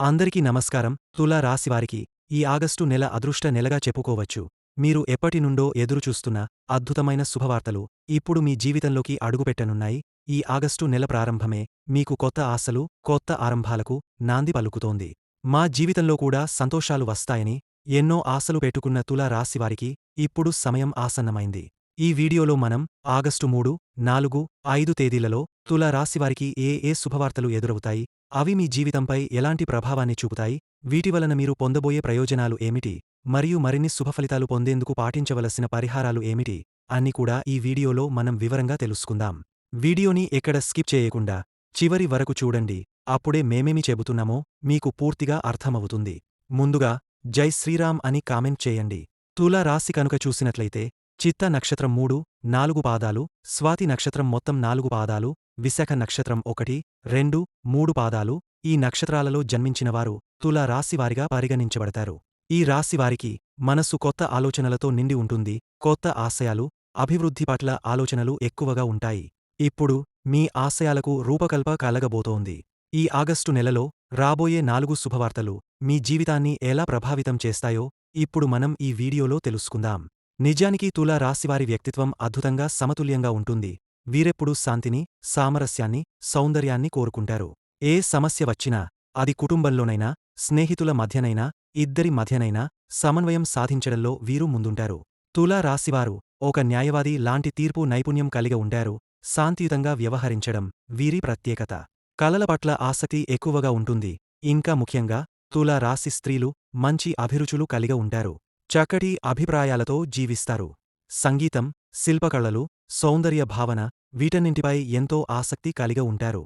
అందరికీ నమస్కారం. తులా రాశివారికి ఈ ఆగస్టు నెల అదృష్ట నెలగా చెప్పుకోవచ్చు. మీరు ఎప్పటి నుండో ఎదురుచూస్తున్న అద్భుతమైన శుభవార్తలు ఇప్పుడు మీ జీవితంలోకి అడుగుపెట్టనున్నాయి. ఈ ఆగస్టు నెల ప్రారంభమే మీకు కొత్త ఆశలు కొత్త ఆరంభాలకు నాంది పలుకుతోంది. మా జీవితంలో కూడా సంతోషాలు వస్తాయని ఎన్నో ఆశలు పెట్టుకున్న తులా రాశివారికి ఇప్పుడు సమయం ఆసన్నమైంది. ఈ వీడియోలో మనం ఆగస్టు మూడు నాలుగు ఐదు తేదీలలో తులా రాశివారికి ఏ ఏ శుభవార్తలు ఎదురవుతాయి అవి మీ జీవితంపై ఎలాంటి ప్రభావాన్ని చూపుతాయి? వీటి వలన మీరు పొందబోయే ప్రయోజనాలు ఏమిటి? మరియు మరిన్ని శుభఫలితాలు పొందేందుకు పాటించవలసిన పరిహారాలు ఏమిటి? అన్ని కూడా ఈ వీడియోలో మనం వివరంగా తెలుసుకుందాం. వీడియోని ఎక్కడ స్కిప్ చేయకుండా చివరి వరకు చూడండి. అప్పుడే మేమేమి చెబుతున్నామో మీకు పూర్తిగా అర్థమవుతుంది. ముందుగా జై శ్రీరామ్ అని కామెంట్ చేయండి. తులా రాశి కనుక చూసినట్లయితే చిత్త నక్షత్రం మూడు నాలుగు పాదాలు స్వాతి నక్షత్రం మొత్తం నాలుగు పాదాలు విశాఖ నక్షత్రం ఒకటి రెండు మూడు పాదాలు ఈ నక్షత్రాలలో జన్మించినవారు తులా రాశివారిగా పరిగణించబడతారు. ఈ రాశివారికి మనస్సు కొత్త ఆలోచనలతో నిండి ఉంటుంది కొత్త ఆశయాలు అభివృద్ధి పట్ల ఆలోచనలు ఎక్కువగా ఉంటాయి. ఇప్పుడు మీ ఆశయాలకు రూపకల్ప కలగబోతోంది. ఈ ఆగస్టు నెలలో రాబోయే నాలుగు శుభవార్తలు మీ జీవితాన్ని ఎలా ప్రభావితం చేస్తాయో ఇప్పుడు మనం ఈ వీడియోలో తెలుసుకుందాం. నిజానికి తులా రాశివారి వ్యక్తిత్వం అద్భుతంగా సమతుల్యంగా ఉంటుంది. వీరెప్పుడూ శాంతిని సామరస్యాన్ని సౌందర్యాన్ని కోరుకుంటారు. ఏ సమస్య వచ్చినా అది కుటుంబంలోనైనా స్నేహితుల మధ్యనైనా ఇద్దరి మధ్యనైనా సమన్వయం సాధించడంలో వీరు ముందుంటారు. తులా రాశివారు ఒక న్యాయవాది లాంటి తీర్పు నైపుణ్యం కలిగి ఉంటారు శాంతియుతంగా వ్యవహరించడం వీరి ప్రత్యేకత. కలల పట్ల ఆసక్తి ఎక్కువగా ఉంటుంది. ఇంకా ముఖ్యంగా తులా రాశి స్త్రీలు మంచి అభిరుచులు కలిగి ఉంటారు. చక్కటి అభిప్రాయాలతో జీవిస్తారు. సంగీతం శిల్పకళలు సౌందర్య భావన వీటన్నింటిపై ఎంతో ఆసక్తి కలిగి ఉంటారు.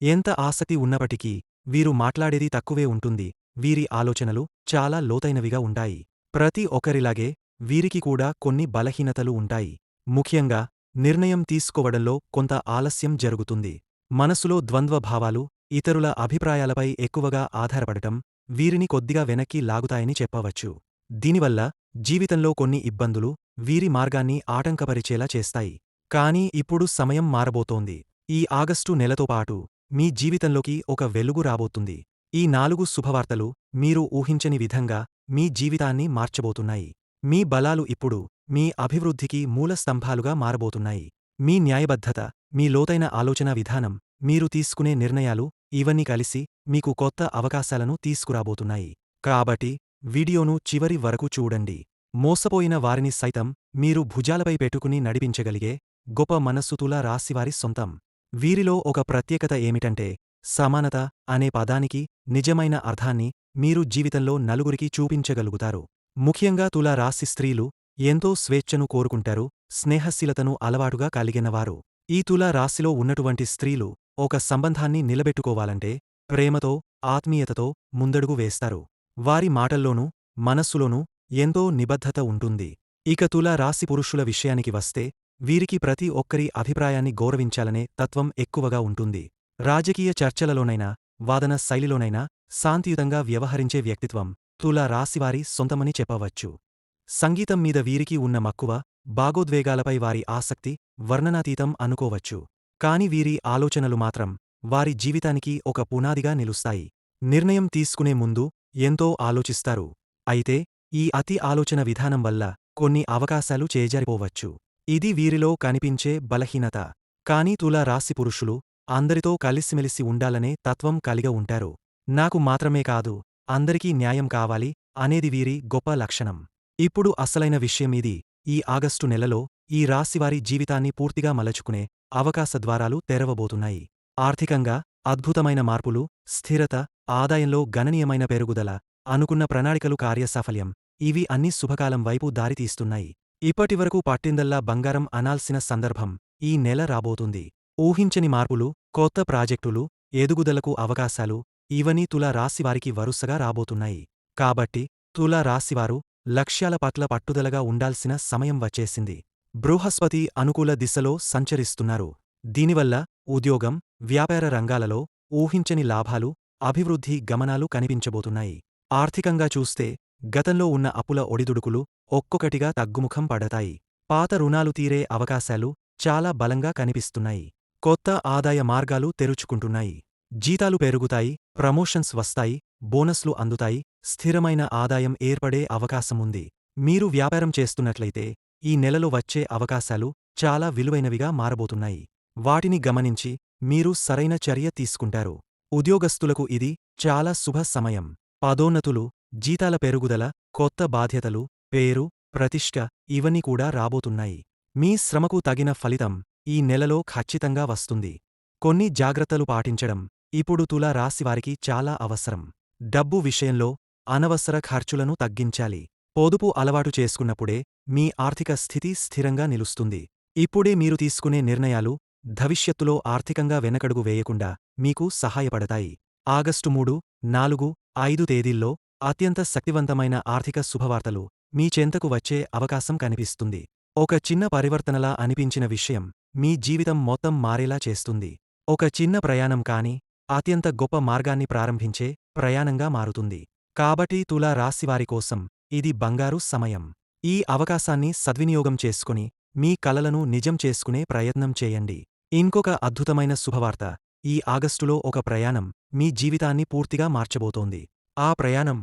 ఎంత ఆసక్తి ఉన్నప్పటికీ వీరు మాట్లాడేది తక్కువే ఉంటుంది. వీరి ఆలోచనలు చాలా లోతైనవిగా ఉంటాయి. ప్రతి ఒక్కరిలాగే వీరికి కూడా కొన్ని బలహీనతలు ఉంటాయి. ముఖ్యంగా నిర్ణయం తీసుకోవడంలో కొంత ఆలస్యం జరుగుతుంది. మనసులో ద్వంద్వభావాలు ఇతరుల అభిప్రాయాలపై ఎక్కువగా ఆధారపడటం వీరిని కొద్దిగా వెనక్కి లాగుతాయని చెప్పవచ్చు. దీనివల్ల జీవితంలో కొన్ని ఇబ్బందులు వీరి మార్గాన్ని ఆటంకపరిచేలా చేస్తాయి. కానీ ఇప్పుడు సమయం మారబోతోంది. ఈ ఆగస్టు నెలతో పాటు మీ జీవితంలోకి ఒక వెలుగు రాబోతుంది. ఈ నాలుగు శుభవార్తలు మీరు ఊహించని విధంగా మీ జీవితాన్ని మార్చబోతున్నాయి. మీ బలాలు ఇప్పుడు మీ అభివృద్ధికి మూల స్తంభాలుగా మారబోతున్నాయి. మీ న్యాయబద్ధత మీ లోతైన ఆలోచనా విధానం మీరు తీసుకునే నిర్ణయాలు ఇవన్నీ కలిసి మీకు కొత్త అవకాశాలను తీసుకురాబోతున్నాయి. కాబట్టి వీడియోను చివరి వరకు చూడండి. మోసపోయిన వారిని సైతం మీరు భుజాలపై పెట్టుకుని నడిపించగలిగే గొప్ప మనస్సు తులా రాశివారి సొంతం. వీరిలో ఒక ప్రత్యేకత ఏమిటంటే సమానత అనే పదానికి నిజమైన అర్థాన్ని మీరు జీవితంలో నలుగురికి చూపించగలుగుతారు. ముఖ్యంగా తులా రాశి స్త్రీలు ఎంతో స్వేచ్ఛను కోరుకుంటారు స్నేహశీలతను అలవాటుగా కలిగినవారు. ఈ తులా రాశిలో ఉన్నటువంటి స్త్రీలు ఒక సంబంధాన్ని నిలబెట్టుకోవాలంటే ప్రేమతో ఆత్మీయతతో ముందడుగు వేస్తారు. వారి మాటల్లోనూ మనస్సులోనూ ఎంతో నిబద్ధత ఉంటుంది. ఇక తులా రాశి పురుషుల విషయానికి వస్తే వీరికి ప్రతి ఒక్కరి అభిప్రాయాన్ని గౌరవించాలనే తత్వం ఎక్కువగా ఉంటుంది. రాజకీయ చర్చలలోనైనా వాదన శైలిలోనైనా శాంతియుతంగా వ్యవహరించే వ్యక్తిత్వం తులా రాశివారి సొంతమని చెప్పవచ్చు. సంగీతం మీద వీరికి ఉన్న మక్కువ భాగోద్వేగాలపై వారి ఆసక్తి వర్ణనాతీతం అనుకోవచ్చు. కాని వీరి ఆలోచనలు మాత్రం వారి జీవితానికి ఒక పునాదిగా నిలుస్తాయి. నిర్ణయం తీసుకునే ముందు ఎంతో ఆలోచిస్తారు. అయితే ఈ అతి ఆలోచన విధానం వల్ల కొన్ని అవకాశాలు చేజారిపోవచ్చు. ఇది వీరిలో కనిపించే బలహీనత. కానీ తులా రాశి పురుషులు అందరితో కలిసిమెలిసి ఉండాలనే తత్వం కలిగ ఉంటారు. నాకు మాత్రమే కాదు అందరికీ న్యాయం కావాలి అనేది వీరి గొప్ప లక్షణం. ఇప్పుడు అసలైన విషయం ఇది ఈ ఆగస్టు నెలలో ఈ రాశివారి జీవితాన్ని పూర్తిగా మలచుకునే అవకాశ ద్వారాలు తెరవబోతున్నాయి. ఆర్థికంగా అద్భుతమైన మార్పులు స్థిరత ఆదాయంలో గణనీయమైన పెరుగుదల అనుకున్న ప్రణాళికలు కార్యసాఫల్యం ఇవి అన్ని శుభకాలం వైపు దారితీస్తున్నాయి ఇప్పటివరకు పట్టిందల్లా బంగారం అనాల్సిన సందర్భం ఈ నెల రాబోతుంది. ఊహించని మార్పులు కొత్త ప్రాజెక్టులు ఎదుగుదలకు అవకాశాలు ఇవన్నీ తులా రాశివారికి వరుసగా రాబోతున్నాయి. కాబట్టి తులా రాశివారు లక్ష్యాల పట్ల పట్టుదలగా ఉండాల్సిన సమయం వచ్చేసింది. బృహస్పతి అనుకూల దిశలో సంచరిస్తున్నారు. దీనివల్ల ఉద్యోగం వ్యాపార రంగాలలో ఊహించని లాభాలు అభివృద్ధి గమనాలు కనిపించబోతున్నాయి. ఆర్థికంగా చూస్తే గతంలో ఉన్న అప్పుల ఒడిదుడుకులు ఒక్కొక్కటిగా తగ్గుముఖం పడతాయి. పాత రుణాలు తీరే అవకాశాలు చాలా బలంగా కనిపిస్తున్నాయి. కొత్త ఆదాయ మార్గాలు తెరుచుకుంటున్నాయి. జీతాలు పెరుగుతాయి ప్రమోషన్స్ వస్తాయి బోనస్లు అందుతాయి స్థిరమైన ఆదాయం ఏర్పడే అవకాశముంది. మీరు వ్యాపారం చేస్తున్నట్లయితే ఈ నెలలో వచ్చే అవకాశాలు చాలా విలువైనవిగా మారబోతున్నాయి. వాటిని గమనించి మీరు సరైన చర్య తీసుకుంటారు. ఉద్యోగస్తులకు ఇది చాలా శుభ సమయం. పదోన్నతులు జీతాల పెరుగుదల కొత్త బాధ్యతలు పేరు ప్రతిష్ట ఇవన్నీ కూడా రాబోతున్నాయి. మీ శ్రమకు తగిన ఫలితం ఈ నెలలో ఖచ్చితంగా వస్తుంది. కొన్ని జాగ్రత్తలు పాటించడం ఇప్పుడు తులా రాశివారికి చాలా అవసరం. డబ్బు విషయంలో అనవసర ఖర్చులను తగ్గించాలి. పొదుపు అలవాటు చేసుకున్నప్పుడే మీ ఆర్థిక స్థితి స్థిరంగా నిలుస్తుంది. ఇప్పుడే మీరు తీసుకునే నిర్ణయాలు భవిష్యత్తులో ఆర్థికంగా వెనకడుగు వేయకుండా మీకు సహాయపడతాయి. ఆగస్టు మూడు నాలుగు ఐదు తేదీల్లో అత్యంత శక్తివంతమైన ఆర్థిక శుభవార్తలు మీ చెంతకు వచ్చే అవకాశం కనిపిస్తుంది. ఒక చిన్న పరివర్తనలా అనిపించిన విషయం మీ జీవితం మొత్తం మారేలా చేస్తుంది. ఒక చిన్న ప్రయాణం కాని అత్యంత గొప్ప మార్గాన్ని ప్రారంభించే ప్రయాణంగా మారుతుంది. కాబట్టి తులా రాశివారి కోసం ఇది బంగారు సమయం. ఈ అవకాశాన్ని సద్వినియోగం చేసుకుని మీ కలలను నిజం చేసుకునే ప్రయత్నం చేయండి. ఇంకొక అద్భుతమైన శుభవార్త ఈ ఆగస్టులో ఒక ప్రయాణం మీ జీవితాన్ని పూర్తిగా మార్చబోతోంది. ఆ ప్రయాణం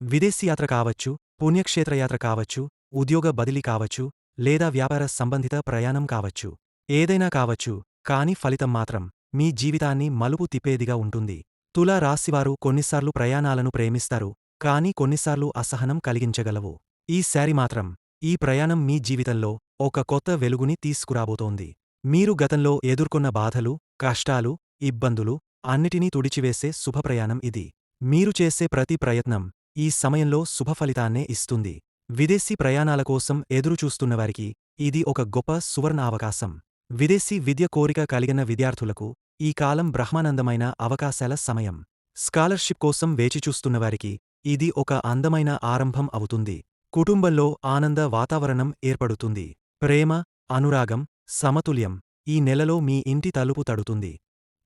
విదేశీయాత్ర కావచ్చు పుణ్యక్షేత్రయాత్ర కావచ్చు ఉద్యోగ బదిలీ కావచ్చు లేదా వ్యాపార సంబంధిత ప్రయాణం కావచ్చు. ఏదైనా కావచ్చు కాని ఫలితం మాత్రం మీ జీవితాన్ని మలుపు తిప్పేదిగా ఉంటుంది. తులా రాశివారు కొన్నిసార్లు ప్రయాణాలను ప్రేమిస్తారు కానీ కొన్నిసార్లు అసహనం కలిగించగలవు. ఈసారి మాత్రం ఈ ప్రయాణం మీ జీవితంలో ఒక కొత్త వెలుగుని తీసుకురాబోతోంది. మీరు గతంలో ఎదుర్కొన్న బాధలు కష్టాలు ఇబ్బందులు అన్నిటినీ తుడిచివేసే శుభప్రయాణం ఇది. మీరు చేసే ప్రతి ప్రయత్నం ఈ సమయంలో శుభఫలితాన్నే ఇస్తుంది. విదేశీ ప్రయాణాల కోసం ఎదురుచూస్తున్నవారికి ఇది ఒక గొప్ప సువర్ణ అవకాశం. విదేశీ విద్య కోరిక కలిగిన విద్యార్థులకు ఈ కాలం బ్రహ్మానందమైన అవకాశాల సమయం. స్కాలర్షిప్ కోసం వేచిచూస్తున్నవారికి ఇది ఒక అందమైన ఆరంభం అవుతుంది. కుటుంబంలో ఆనంద వాతావరణం ఏర్పడుతుంది. ప్రేమ అనురాగం సమతుల్యం ఈ నెలలో మీ ఇంటి తలుపు తడుతుంది.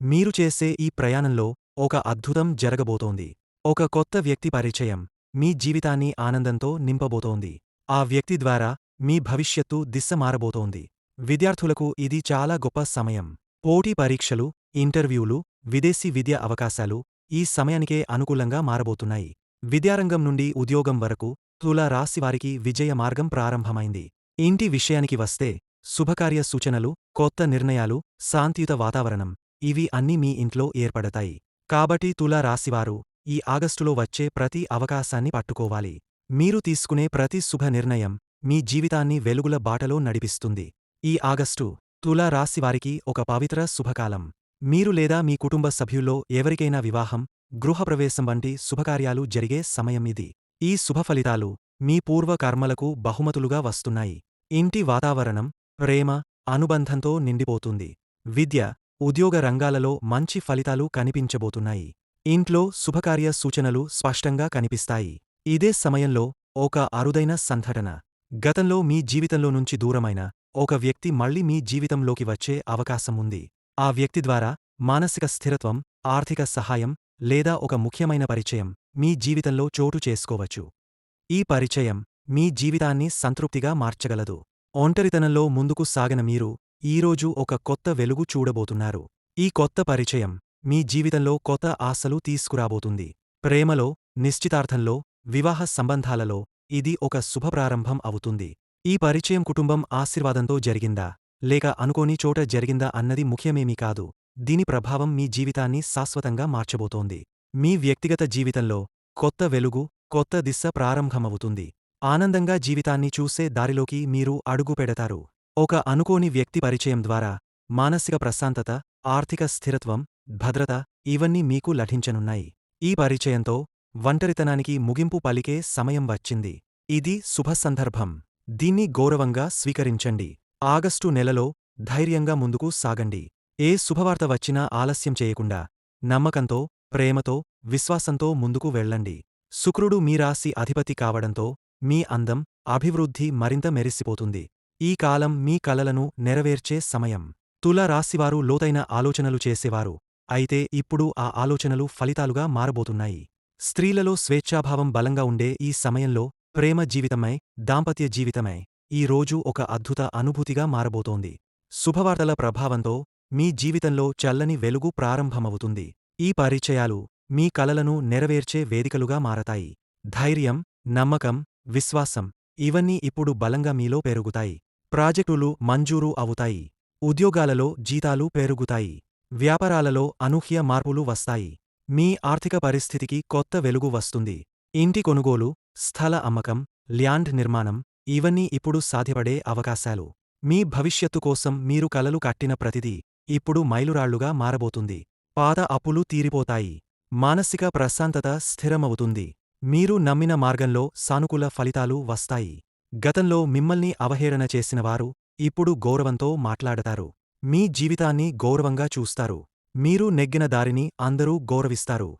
మీరు చేసే ఈ ప్రయాణంలో ఒక అద్భుతం జరగబోతోంది. ఒక కొత్త వ్యక్తి పరిచయం మీ జీవితాన్ని ఆనందంతో నింపబోతోంది. ఆ వ్యక్తి ద్వారా మీ భవిష్యత్తు దిశ మారబోతోంది విద్యార్థులకు ఇది చాలా గొప్ప సమయం. పోటీ పరీక్షలు ఇంటర్వ్యూలు విదేశీ విద్య అవకాశాలు ఈ సమయానికే అనుకూలంగా మారబోతున్నాయి. విద్యారంగం నుండి ఉద్యోగం వరకు తులా రాశివారికి విజయ మార్గం ప్రారంభమైంది. ఇంటి విషయానికి వస్తే శుభకార్య సూచనలు కొత్త నిర్ణయాలు శాంతియుత వాతావరణం ఇవి అన్నీ మీ ఇంట్లో ఏర్పడతాయి. కాబట్టి తులా రాశివారు ఈ ఆగస్టులో వచ్చే ప్రతి అవకాశాన్ని పట్టుకోవాలి. మీరు తీసుకునే ప్రతి శుభ నిర్ణయం మీ జీవితాన్ని వెలుగుల బాటలో నడిపిస్తుంది. ఈ ఆగస్టు తులా రాశివారికి ఒక పవిత్ర శుభకాలం. మీరు లేదా మీ కుటుంబ సభ్యుల్లో ఎవరికైనా వివాహం గృహప్రవేశం వంటి శుభకార్యాలు జరిగే సమయం ఇది. ఈ శుభఫలితాలు మీ పూర్వ కర్మలకు బహుమతులుగా వస్తున్నాయి. ఇంటి వాతావరణం ప్రేమ అనుబంధంతో నిండిపోతుంది. విద్య ఉద్యోగ రంగాలలో మంచి ఫలితాలు కనిపించబోతున్నాయి. ఇంట్లో శుభకార్య సూచనలు స్పష్టంగా కనిపిస్తాయి. ఇదే సమయంలో ఒక అరుదైన సంఘటన. గతంలో మీ జీవితంలో నుంచి దూరమైన ఒక వ్యక్తి మళ్ళీ మీ జీవితంలోకి వచ్చే అవకాశం ఉంది. ఆ వ్యక్తి ద్వారా మానసిక స్థిరత్వం ఆర్థిక సహాయం లేదా ఒక ముఖ్యమైన పరిచయం మీ జీవితంలో చోటు చేసుకోవచ్చు. ఈ పరిచయం మీ జీవితాన్ని సంతృప్తిగా మార్చగలదు. ఒంటరితనంలో ముందుకు సాగన మీరు ఈరోజు ఒక కొత్త వెలుగు చూడబోతున్నారు. ఈ కొత్త పరిచయం మీ జీవితంలో కొత్త ఆశలు తీసుకురాబోతుంది. ప్రేమలో నిశ్చితార్థంలో వివాహ సంబంధాలలో ఇది ఒక శుభప్రారంభం అవుతుంది. ఈ పరిచయం కుటుంబం ఆశీర్వాదంతో జరిగిందా? లేక అనుకోని చోట జరిగిందా అన్నది ముఖ్యమేమీ కాదు. దీని ప్రభావం మీ జీవితాన్ని శాశ్వతంగా మార్చబోతోంది. మీ వ్యక్తిగత జీవితంలో కొత్త వెలుగు కొత్త దిశ ప్రారంభమవుతుంది. ఆనందంగా జీవితాన్ని చూసే దారిలోకి మీరు అడుగు పెడతారు. ఒక అనుకోని వ్యక్తి పరిచయం ద్వారా మానసిక ప్రశాంతత ఆర్థిక స్థిరత్వం భద్రత ఇవన్నీ మీకు లభించనున్నాయి. ఈ పరిచయంతో ఒంటరితనానికి ముగింపు పలికే సమయం వచ్చింది. ఇది శుభ సందర్భం. దీన్ని గౌరవంగా స్వీకరించండి. ఆగస్టు నెలలో ధైర్యంగా ముందుకు సాగండి. ఏ శుభవార్త వచ్చినా ఆలస్యం చేయకుండా నమ్మకంతో ప్రేమతో విశ్వాసంతో ముందుకు వెళ్ళండి. శుక్రుడు మీ రాశి అధిపతి కావడంతో మీ అందం అభివృద్ధి మరింత మెరిసిపోతుంది. ఈ కాలం మీ కలలను నెరవేర్చే సమయం. తుల రాశివారు లోతైన ఆలోచనలు చేసేవారు. అయితే ఇప్పుడు ఆ ఆలోచనలు ఫలితాలుగా మారబోతున్నాయి. స్త్రీలలో స్వేచ్ఛాభావం బలంగా ఉండే ఈ సమయంలో ప్రేమ జీవితమై దాంపత్య జీవితమై ఈ రోజు ఒక అద్భుత అనుభూతిగా మారబోతోంది. శుభవార్తల ప్రభావంతో మీ జీవితంలో చల్లని వెలుగు ప్రారంభమవుతుంది. ఈ పరిచయాలు మీ కలలను నెరవేర్చే వేదికలుగా మారతాయి. ధైర్యం నమ్మకం విశ్వాసం ఇవన్నీ ఇప్పుడు బలంగా మీలో పెరుగుతాయి. ప్రాజెక్టులు మంజూరు అవుతాయి. ఉద్యోగాలలో జీతాలు పెరుగుతాయి. వ్యాపారాలలో అనూహ్య మార్పులు వస్తాయి. మీ ఆర్థిక పరిస్థితికి కొత్త వెలుగు వస్తుంది. ఇంటి కొనుగోలు స్థల అమ్మకం ల్యాండ్ నిర్మాణం ఇవన్నీ ఇప్పుడు సాధ్యపడే అవకాశాలు. మీ భవిష్యత్తు కోసం మీరు కలలు కట్టిన ప్రతిదీ ఇప్పుడు మైలురాళ్ళుగా మారబోతుంది. పాత అప్పులు తీరిపోతాయి. మానసిక ప్రశాంతత స్థిరమవుతుంది. మీరు నమ్మిన మార్గంలో సానుకూల ఫలితాలు వస్తాయి. గతంలో మిమ్మల్ని అవహేళన చేసినవారు ఇప్పుడు గౌరవంతో మాట్లాడతారు. మీ జీవితాన్ని గౌరవంగా చూస్తారు. మీరు నెగ్గిన దారిని అందరూ గౌరవిస్తారు.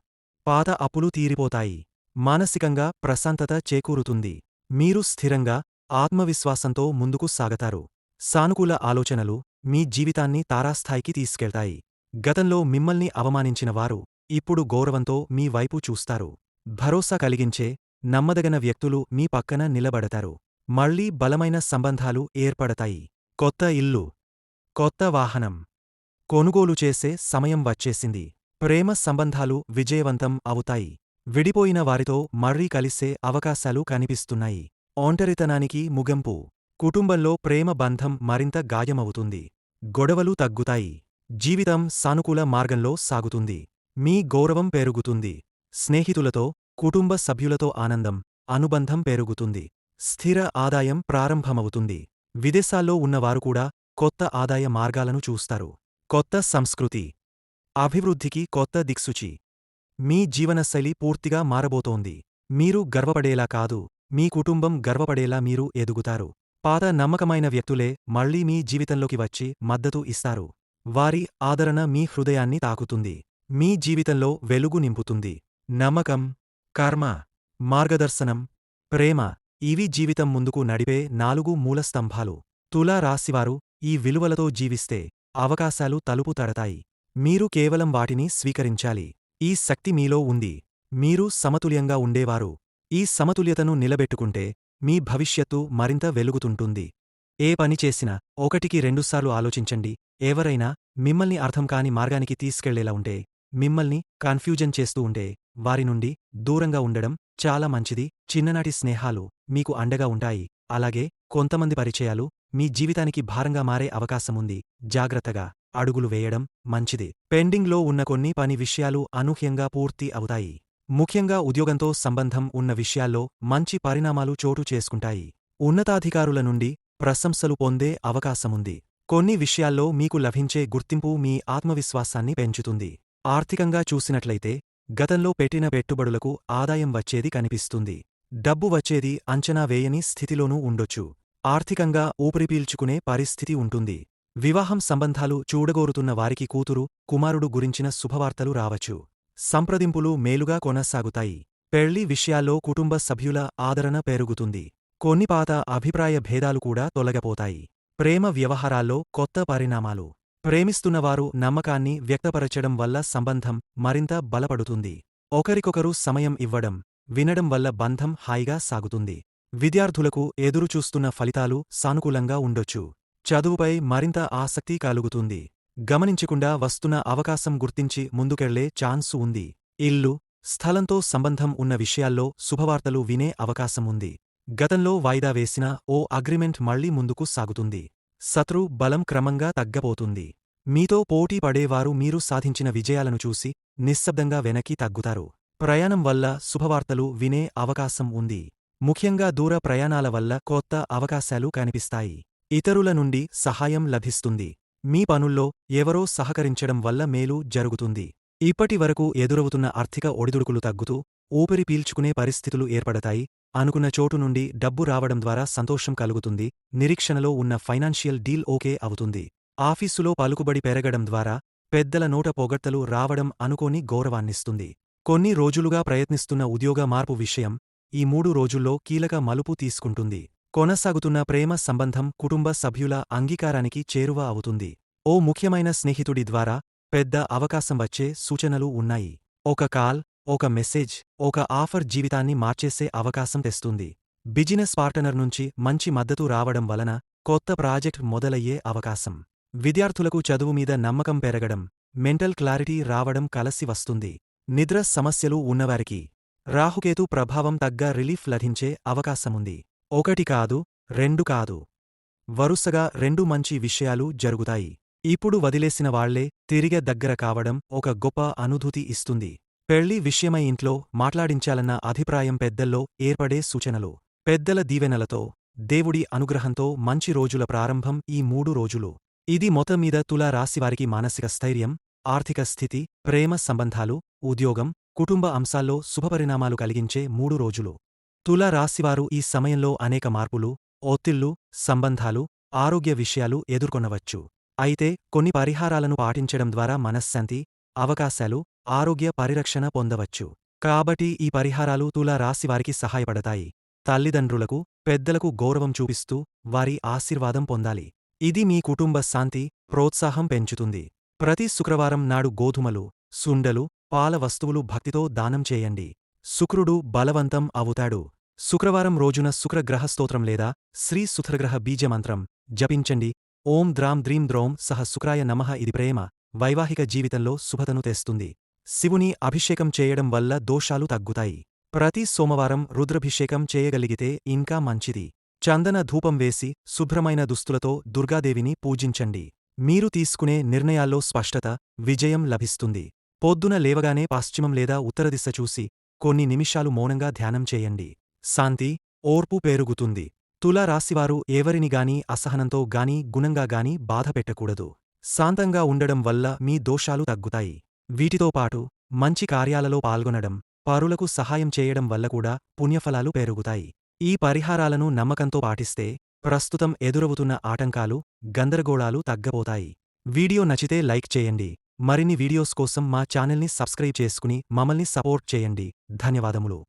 పాత అప్పులు తీరిపోతాయి. మానసికంగా ప్రశాంతత చేకూరుతుంది. మీరు స్థిరంగా ఆత్మవిశ్వాసంతో ముందుకు సాగతారు. సానుకూల ఆలోచనలు మీ జీవితాన్ని తారాస్థాయికి తీసుకెళ్తాయి. గతంలో మిమ్మల్ని అవమానించిన వారు ఇప్పుడు గౌరవంతో మీ వైపు చూస్తారు. భరోసా కలిగించే నమ్మదగిన వ్యక్తులు మీ పక్కన నిలబడతారు. మళ్ళీ బలమైన సంబంధాలు ఏర్పడతాయి. కొత్త ఇల్లు కొత్త వాహనం కొనుగోలు చేసే సమయం వచ్చేసింది. ప్రేమ సంబంధాలు విజయవంతం అవుతాయి. విడిపోయిన వారితో మర్రీ కలిసే అవకాశాలు కనిపిస్తున్నాయి. ఒంటరితనానికి ముగింపు కుటుంబంలో ప్రేమ బంధం మరింత గాయమవుతుంది. గొడవలు తగ్గుతాయి. జీవితం సానుకూల మార్గంలో సాగుతుంది. మీ గౌరవం పెరుగుతుంది. స్నేహితులతో కుటుంబ సభ్యులతో ఆనందం అనుబంధం పెరుగుతుంది. స్థిర ఆదాయం ప్రారంభమవుతుంది. విదేశాల్లో ఉన్నవారు కూడా కొత్త ఆదాయ మార్గాలను చూస్తారు. కొత్త సంస్కృతి. అభివృద్ధికి కొత్త దిక్సూచి. మీ జీవనశైలి పూర్తిగా మారబోతోంది. మీరు గర్వపడేలా కాదు మీ కుటుంబం గర్వపడేలా మీరు ఎదుగుతారు. పాత నమ్మకమైన వ్యక్తులే మళ్ళీ మీ జీవితంలోకి వచ్చి మద్దతు ఇస్తారు. వారి ఆదరణ మీ హృదయాన్ని తాకుతుంది. మీ జీవితంలో వెలుగు నింపుతుంది. నమ్మకం కర్మ మార్గదర్శనం ప్రేమ ఇవి జీవితం ముందుకు నడిపే నాలుగు మూలస్తంభాలు తులా రాశివారు ఈ విలువలతో జీవిస్తే అవకాశాలు తలుపు తడతాయి. మీరు కేవలం వాటిని స్వీకరించాలి. ఈ శక్తి మీలో ఉంది. మీరు సమతుల్యంగా ఉండేవారు. ఈ సమతుల్యతను నిలబెట్టుకుంటే మీ భవిష్యత్తు మరింత వెలుగుతుంటుంది. ఏ పని చేసినా ఒకటికి రెండుసార్లు ఆలోచించండి. ఎవరైనా మిమ్మల్ని అర్థం కాని మార్గానికి తీసుకెళ్ళేలా ఉంటే మిమ్మల్ని కన్ఫ్యూజన్ చేస్తూ ఉంటే వారి నుండి దూరంగా ఉండడం చాలా మంచిది. చిన్ననాటి స్నేహాలు మీకు అండగా ఉంటాయి. అలాగే కొంతమంది పరిచయాలు మీ జీవితానికి భారంగా మారే అవకాశముంది జాగ్రత్తగా అడుగులు వేయడం మంచిది. పెండింగ్లో ఉన్న కొన్ని పని విషయాలు అనూహ్యంగా పూర్తి అవుతాయి. ముఖ్యంగా ఉద్యోగంతో సంబంధం ఉన్న విషయాల్లో మంచి పరిణామాలు చోటు చేసుకుంటాయి. ఉన్నతాధికారుల నుండి ప్రశంసలు పొందే అవకాశముంది కొన్ని విషయాల్లో మీకు లభించే గుర్తింపు మీ ఆత్మవిశ్వాసాన్ని పెంచుతుంది. ఆర్థికంగా చూసినట్లయితే గతంలో పెట్టిన పెట్టుబడులకు ఆదాయం వచ్చేది కనిపిస్తుంది. డబ్బు వచ్చేది అంచనా వేయని స్థితిలోనూ ఉండొచ్చు. ఆర్థికంగా ఊపిరిపీల్చుకునే పరిస్థితి ఉంటుంది. వివాహం సంబంధాలు చూడగోరుతున్న వారికి కూతురు కుమారుడు గురించిన శుభవార్తలు రావచ్చు. సంప్రదింపులు మేలుగా కొనసాగుతాయి. పెళ్ళి విషయాల్లో కుటుంబ సభ్యుల ఆదరణ పెరుగుతుంది. కొన్ని పాత అభిప్రాయ భేదాలు కూడా తొలగపోతాయి. ప్రేమ వ్యవహారాల్లో కొత్త పరిణామాలు. ప్రేమిస్తున్నవారు నమ్మకాన్ని వ్యక్తపరచడం వల్ల సంబంధం మరింత బలపడుతుంది. ఒకరికొకరు సమయం ఇవ్వడం వినడం వల్ల బంధం హాయిగా సాగుతుంది. విద్యార్థులకు ఎదురుచూస్తున్న ఫలితాలు సానుకూలంగా ఉండొచ్చు. చదువుపై మరింత ఆసక్తి కలుగుతుంది. గమనించకుండా వస్తున్న అవకాశం గుర్తించి ముందుకెళ్ళే ఛాన్సు ఉంది. ఇల్లు స్థలంతో సంబంధం ఉన్న విషయాల్లో శుభవార్తలు వినే అవకాశం ఉంది. గతంలో వాయిదా వేసిన ఓ అగ్రిమెంట్ మళ్ళీ ముందుకు సాగుతుంది. శత్రు బలం క్రమంగా తగ్గబోతుంది. మీతో పోటీ పడేవారు మీరు సాధించిన విజయాలను చూసి నిశ్శబ్దంగా వెనక్కి తగ్గుతారు. ప్రయాణం వల్ల శుభవార్తలు వినే అవకాశం ఉంది. ముఖ్యంగా దూర ప్రయాణాల వల్ల కొత్త అవకాశాలు కనిపిస్తాయి. ఇతరుల నుండి సహాయం లభిస్తుంది. మీ పనుల్లో ఎవరో సహకరించడం వల్ల మేలు జరుగుతుంది. ఇప్పటి వరకు ఎదురవుతున్న ఆర్థిక ఒడిదుడుకులు తగ్గుతూ ఊపిరి పీల్చుకునే పరిస్థితులు ఏర్పడతాయి. అనుకున్న చోటు నుండి డబ్బు రావడం ద్వారా సంతోషం కలుగుతుంది నిరీక్షణలో ఉన్న ఫైనాన్షియల్ డీల్ ఓకే అవుతుంది. ఆఫీసులో పలుకుబడి పెరగడం ద్వారా పెద్దల నోట పొగడ్తలు రావడం అనుకోని గౌరవాన్నిస్తుంది. కొన్ని రోజులుగా ప్రయత్నిస్తున్న ఉద్యోగ మార్పు విషయం ఈ మూడు రోజుల్లో కీలక మలుపు తీసుకుంటుంది. కొనసాగుతున్న ప్రేమ సంబంధం కుటుంబ సభ్యుల అంగీకారానికి చేరువ అవుతుంది. ఓ ముఖ్యమైన స్నేహితుడి ద్వారా పెద్ద అవకాశం వచ్చే సూచనలు ఉన్నాయి. ఒక కాల్ ఒక మెసేజ్ ఒక ఆఫర్ జీవితాన్ని మార్చేసే అవకాశం తెస్తుంది. బిజినెస్ పార్టనర్ నుంచి మంచి మద్దతు రావడం వలన కొత్త ప్రాజెక్ట్ మొదలయ్యే అవకాశం. విద్యార్థులకు చదువు మీద నమ్మకం పెరగడం మెంటల్ క్లారిటీ రావడం కలసి వస్తుంది. నిద్ర సమస్యలు ఉన్నవారికి రాహుకేతు ప్రభావం తగ్గ రిలీఫ్ లభించే అవకాశముంది. ఒకటి కాదు రెండు కాదు. వరుసగా రెండు మంచి విషయాలు జరుగుతాయి. ఇప్పుడు వదిలేసిన వాళ్ళే తిరిగే దగ్గర కావడం ఒక గొప్ప అనుభూతి ఇస్తుంది. పెళ్ళి విషయమై ఇంట్లో మాట్లాడించాలన్న అభిప్రాయం పెద్దల్లో ఏర్పడే సూచనలు. పెద్దల దీవెనలతో దేవుడి అనుగ్రహంతో మంచి రోజుల ప్రారంభం ఈ మూడు రోజులు. ఇది మొత్తం మీద తులా రాశివారికి మానసిక స్థైర్యం ఆర్థిక స్థితి ప్రేమ సంబంధాలు ఉద్యోగం కుటుంబ అంశాల్లో శుభపరిణామాలు కలిగించే మూడు రోజులు. తులా రాశివారు ఈ సమయంలో అనేక మార్పులు ఒత్తిళ్ళు సంబంధాలు ఆరోగ్య విషయాలు ఎదుర్కొనవచ్చు. అయితే కొన్ని పరిహారాలను పాటించడం ద్వారా మనశ్శాంతి అవకాశాలు ఆరోగ్య పరిరక్షణ పొందవచ్చు. కాబట్టి ఈ పరిహారాలు తులా రాశివారికి సహాయపడతాయి. తల్లిదండ్రులకు పెద్దలకు గౌరవం చూపిస్తూ వారి ఆశీర్వాదం పొందాలి. ఇది మీ కుటుంబ శాంతి ప్రోత్సాహం పెంచుతుంది. ప్రతి శుక్రవారం నాడు గోధుమలు సుండలు పాల వస్తువులు భక్తితో దానం చేయండి. శుక్రుడు బలవంతం అవుతాడు. శుక్రవారం రోజున శుక్రగ్రహ స్తోత్రం లేదా శ్రీ సుఖగ్రహ బీజమంత్రం జపించండి. ఓం ద్రాం ద్రీం ద్రౌం సహ శుక్రాయ నమః ఇది ప్రేమ వైవాహిక జీవితంలో శుభతను తెస్తుంది. శివుని అభిషేకం చేయడం వల్ల దోషాలు తగ్గుతాయి. ప్రతి సోమవారం రుద్రభిషేకం చేయగలిగితే ఇంకా మంచిది. చందన ధూపం వేసి శుభ్రమైన దుస్తులతో దుర్గాదేవిని పూజించండి. మీరు తీసుకునే నిర్ణయాల్లో స్పష్టత విజయం లభిస్తుంది. పొద్దున లేవగానే పాశ్చిమం లేదా ఉత్తరదిశ చూసి కొన్ని నిమిషాలు మౌనంగా ధ్యానం చేయండి. శాంతి ఓర్పు పెరుగుతుంది. తులారాశివారు రాశివారు గాని అసహనంతో గాని గుణంగా గాని బాధపెట్టకూడదు శాంతంగా ఉండడం వల్ల మీ దోషాలు తగ్గుతాయి. వీటితో పాటు మంచి కార్యాలలో పాల్గొనడం పరులకు సహాయం చేయడం వల్ల కూడా పుణ్యఫలాలు పెరుగుతాయి. ఈ పరిహారాలను నమ్మకంతో పాటిస్తే ప్రస్తుతం ఎదురవుతున్న ఆటంకాలు గందరగోళాలు తగ్గపోతాయి. వీడియో నచ్చితే లైక్ చేయండి. మరిన్ని వీడియోస్ కోసం మా ఛానల్ని సబ్స్క్రైబ్ చేసుకుని మమ్మల్ని సపోర్ట్ చేయండి. ధన్యవాదములు.